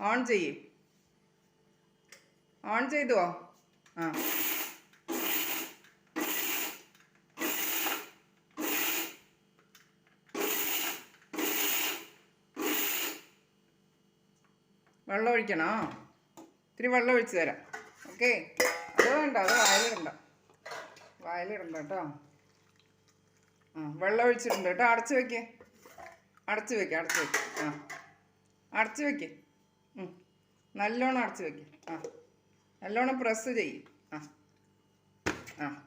On ചെയ്യ്. On ചെയ്തുവോ ആ. വെള്ളം ഒഴിക്കണോ? ഇത്തിരി വെള്ളം ഒഴിച്ചു തരാം. ഓക്കെ. അത് വേണ്ട അത് വായിലിടണ്ട. വായിലിടണ്ട കേട്ടോ. ആ വെള്ളം ഒഴിച്ചിട്ടുണ്ട് കേട്ടോ. അടച്ചു വെക്കേ. അടച്ചു വെക്ക് അടച്ചു വെക്ക്. ആ. അടച്ചു വെക്ക്. നല്ലോണം അടച്ചു വെക്ക്. ആ. നല്ലോണം പ്രസ് ചെയ്യും. ആ. ആ.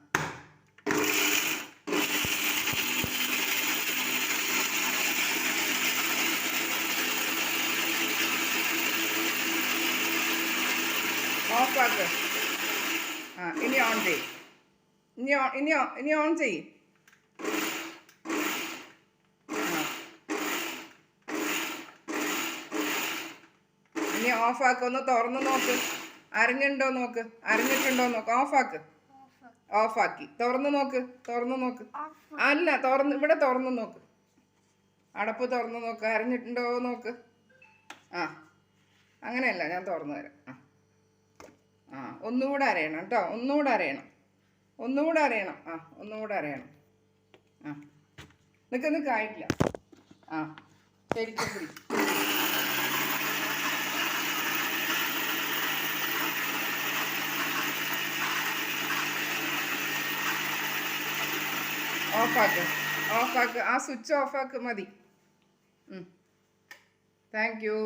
ഓഫാക്ക് ആ ഇനി ഓൺ ചെയ്യും. ഇനി ഇനി ഇനി ഓൺ ചെയ്യ്. ഇനി ഓഫാക്ക് ഒന്ന് തുറന്ന് നോക്ക്. അരിഞ്ഞുണ്ടോ നോക്ക്. അരിഞ്ഞിട്ടുണ്ടോ നോക്ക്. ഓഫാക്ക് ഓഫാക്കി തുറന്ന് നോക്ക്. തുറന്ന് നോക്ക്. അല്ല തുറന്ന്. ഇവിടെ തുറന്ന് നോക്ക്. അടപ്പ് തുറന്ന് നോക്ക്. അരിഞ്ഞിട്ടുണ്ടോ നോക്ക്. ആ. അങ്ങനെയല്ല ഞാൻ തുറന്നു തരാം. ആ. ആ ഒന്നുകൂടെ അറിയണം കേട്ടോ. ഒന്നുകൂടെ അറിയണം. ഒന്നുകൂടെ അറിയണം. ആ ഒന്നുകൂടെ അറിയണം. ആ. നിനക്ക് കായില്ല ആ. ശരിക്കും ഓഫാക്ക്. ഓഫാക്ക്. ആ സ്വിച്ച് ഓഫാക്ക് മതി. Thank you.